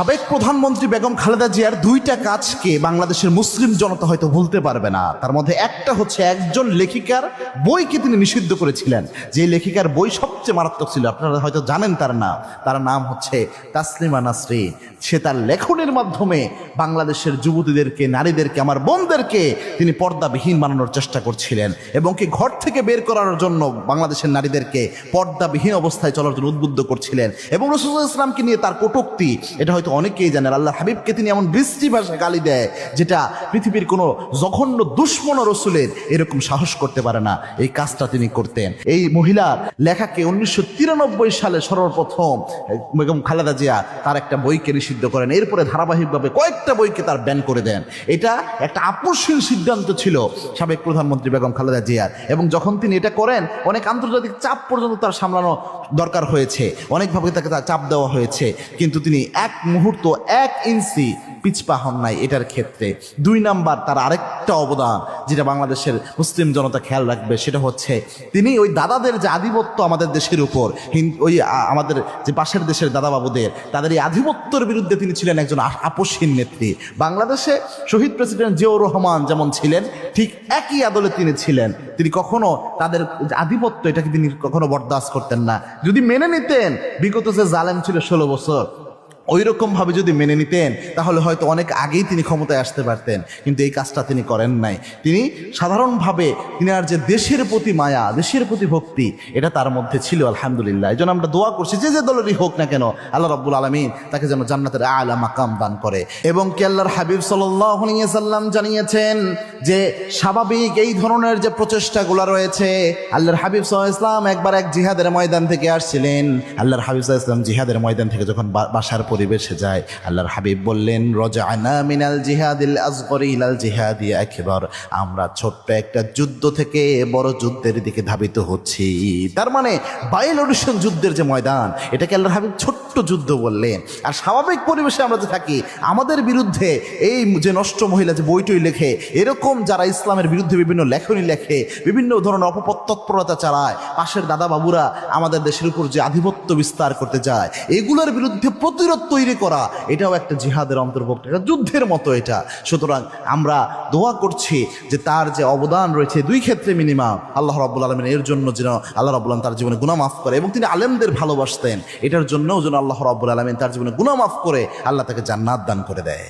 সাবেক প্রধানমন্ত্রী বেগম খালেদা জিয়ার দুইটা কাজকে বাংলাদেশের মুসলিম জনতা হয়তো ভুলতে পারবে না। তার মধ্যে একটা হচ্ছে একজন লেখিকার বইকে তিনি নিষিদ্ধ করেছিলেন। যে লেখিকার বই সবচেয়ে মারাত্মক ছিল, আপনারা হয়তো জানেন তার নাম। তার নাম হচ্ছে তাসলিমা নাসরিন সে তার লেখনের মাধ্যমে বাংলাদেশের যুবতীদেরকে, নারীদেরকে, আমার বোনদেরকে তিনি পর্দাবিহীন বানানোর চেষ্টা করছিলেন এবং কি ঘর থেকে বের করানোর জন্য বাংলাদেশের নারীদেরকে পর্দাবিহীন অবস্থায় চলার জন্য উদ্বুদ্ধ করছিলেন। এবং রসুল ইসলামকে নিয়ে তার কটুক্তি, এটা হয়তো অনেকেই জানেন, আল্লাহ হাবিবকে তিনি এমন বৃষ্টি ভাষায় গালি দেয়, যেটা পৃথিবীর কোনো জঘন্য দুশ্মন রসুলের এরকম সাহস করতে পারে না। এই কাজটা তিনি করতেন। এই মহিলার লেখাকে উনিশশো তিরানব্বই সালে সর্বপ্রথম, বেগম খালেদা জিয়া তার একটা বইকে নিষিদ্ধ করেন। এরপরে ধারাবাহিকভাবে কয়েকটা বইকে তার ব্যান করে দেন। এটা একটা আপসীন সিদ্ধান্ত ছিল সাবেক প্রধানমন্ত্রী বেগম খালেদা জিয়ার। এবং যখন তিনি এটা করেন, অনেক আন্তর্জাতিক চাপ পর্যন্ত তার সামলানো দরকার হয়েছে। অনেকভাবে তাকে তার চাপ দেওয়া হয়েছে। কিন্তু তিনি এক মুহূর্ত এক ইঞ্চি পিছপা হন নাই এটার ক্ষেত্রে। দুই নাম্বার তার আরেকটা অবদান, যেটা বাংলাদেশের মুসলিম জনতা খেয়াল রাখবে, সেটা হচ্ছে তিনি ওই দাদাদের যে আধিপত্য আমাদের দেশের উপর ওই আমাদের যে পাশের দেশের দাদা বাবুদের তাদের এই আধিপত্যের বিরুদ্ধে তিনি ছিলেন একজন আপসহীন নেত্রী। বাংলাদেশে শহীদ প্রেসিডেন্ট জিয়াউর রহমান যেমন ছিলেন, ঠিক একই আদলে তিনি ছিলেন। তিনি কখনো তাদের আধিপত্য এটাকে তিনি কখনো বরদাস্ত করতেন না। যদি মেনে নিতেন, বিগত যে জালেম ছিল ষোলো বছর ওই ভাবে যদি মেনে নিতেন, তাহলে হয়তো অনেক আগেই তিনি ক্ষমতায় আসতে পারতেন। কিন্তু এই কাজটা তিনি করেন নাই। তিনি সাধারণভাবে তিনি আর যে দেশের প্রতি মায়া, দেশের প্রতি ভক্তি, এটা তার মধ্যে ছিল, আলহামদুলিল্লাহ। এই জন্য আমরা দোয়া করছি, যে যে দলেরই হোক না কেন, আল্লাহ রব্বুল আলমিন তাকে যেন জান্নাতের আলা মাকাম দান করে। এবং কে আল্লাহর হাবিব সাল্লাম জানিয়েছেন যে স্বাভাবিক এই ধরনের যে প্রচেষ্টাগুলো রয়েছে, আল্লাহর হাবিব সাল্লাহ ইসলাম একবার এক জিহাদের ময়দান থেকে আসছিলেন। আল্লাহর হাবিব সাল্লাহ ইসলাম জিহাদের ময়দান থেকে যখন বাসার পরিবেশে যায়, আল্লাহর হাবিব বললেন রজানা মিনাল জিহাদিল আসগর ইলাল জিহাদি একবার আমরা ছোট্ট একটা যুদ্ধ থেকে বড় যুদ্ধের দিকে ধাবিত হচ্ছি। তার মানে বায়োলডিশন যুদ্ধের যে ময়দান, এটাকে আল্লাহর হাবিব ছোট্ট যুদ্ধ বললেন। আর স্বাভাবিক পরিবেশে আমরা যে থাকি, আমাদের বিরুদ্ধে এই যে নষ্ট মহিলা যে বইটই লেখে এরকম যারা ইসলামের বিরুদ্ধে বিভিন্ন লেখনী লেখে, বিভিন্ন ধরনের অপতৎপরতা চালায়, পাশের দাদা বাবুরা আমাদের দেশের উপর যে আধিপত্য বিস্তার করতে যায়, এগুলোর বিরুদ্ধে প্রতিরোধ তৈরি করা, এটাও একটা জিহাদের অন্তর্ভুক্ত, এটা যুদ্ধের মতো এটা। সুতরাং আমরা দোয়া করছি যে তার যে অবদান রয়েছে দুই ক্ষেত্রে মিনিমাম আল্লাহ রাবুল আলমিন এর জন্য যেন, আল্লাহ রাবুল আলম তার জীবনে গুণা মাফ করে এবং তিনি আলেমদের ভালোবাসতেন, এটার জন্যও যেন আল্লাহ রাবুল আলমিন তার জীবনে গুণা মাফ করে আল্লাহ তাকে জান্নাত দান করে দেয়।